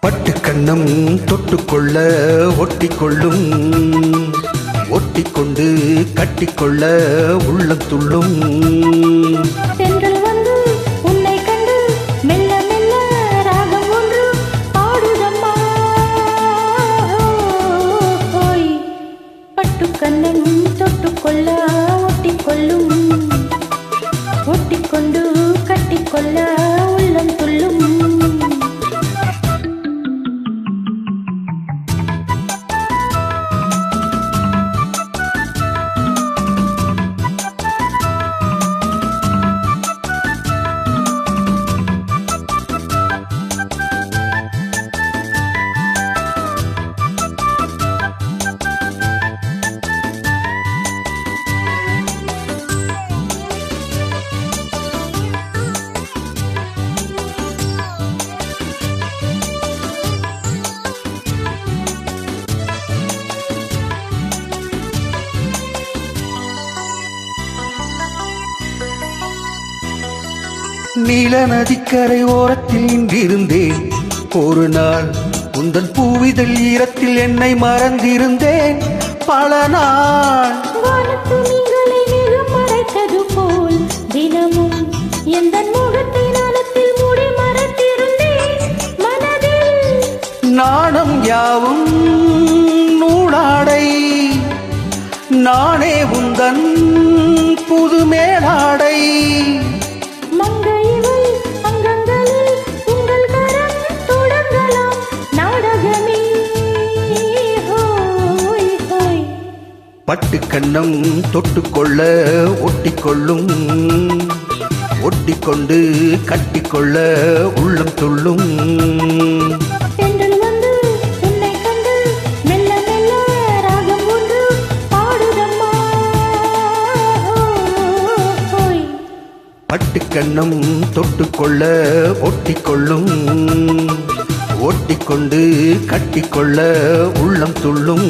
பட்டு கண்ணம் தொட்டுக்கொள்ள ஒட்டிக்கொள்ளும் ஒட்டிக்கொண்டு கட்டிக்கொள்ள உள்ளத்துள்ளும் துள்ளும். தொட்டுக்கொள்ள ஒட்டிக்கொள்ளும். நீல நதிக்கரை ஓரத்தில் நின்றிருந்தேன். ஒரு நாள் உந்தன் பூவிதழ் ஈரத்தில் என்னை மறந்திருந்தேன். பல நாள் மறைத்தது போல் தினமும் எந்த முகத்தை நலத்தில் மூடி மறைத்திருந்தேன். மனதில் நாணம் யாவும் நூலாடை நானே உந்தன் பட்டு கண்ணம் தொட்டுக்கொள்ள ஒட்டிக்கொள்ளும். ஒட்டிக்கொண்டு கட்டிக்கொள்ள உள்ளம் துள்ளும். பட்டு கண்ணம் தொட்டுக்கொள்ள ஒட்டிக்கொள்ளும். ஒட்டிக்கொண்டு கட்டிக்கொள்ள உள்ளம் துள்ளும்.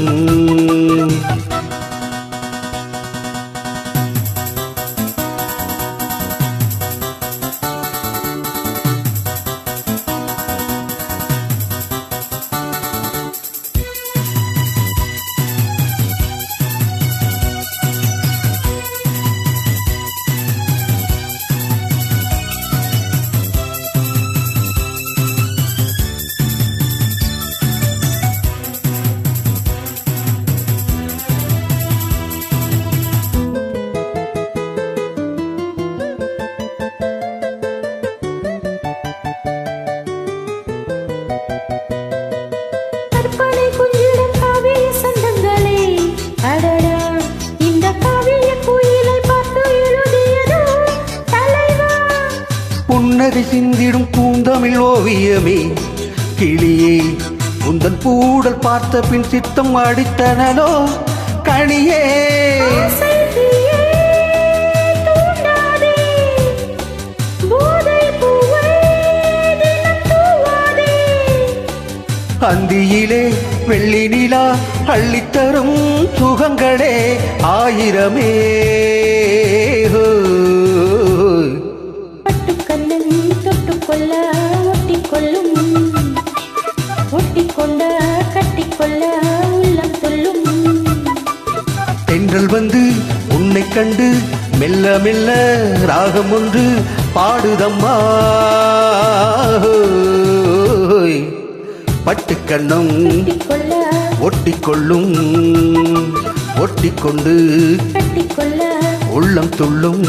புன்னகை சிந்திடும் பூந்தமிழ் ஓவியமே. கிளியே உந்தன் பூடல் பார்த்த பின் சித்தம் அடித்தனலோ கனியே. அந்தியிலே வெள்ளி நிலா அள்ளித்தரும் சுகங்களே. ஆயிரமே. கண்டு மெல்ல மெல்ல ராகம் ஒன்று பாடுதம்மா. பட்டுக்கண்ணம் ஒட்டிக்கொள்ள ஒட்டிக்கொள்ளும். ஒட்டிக்கொண்டு உள்ளம் துள்ளும்.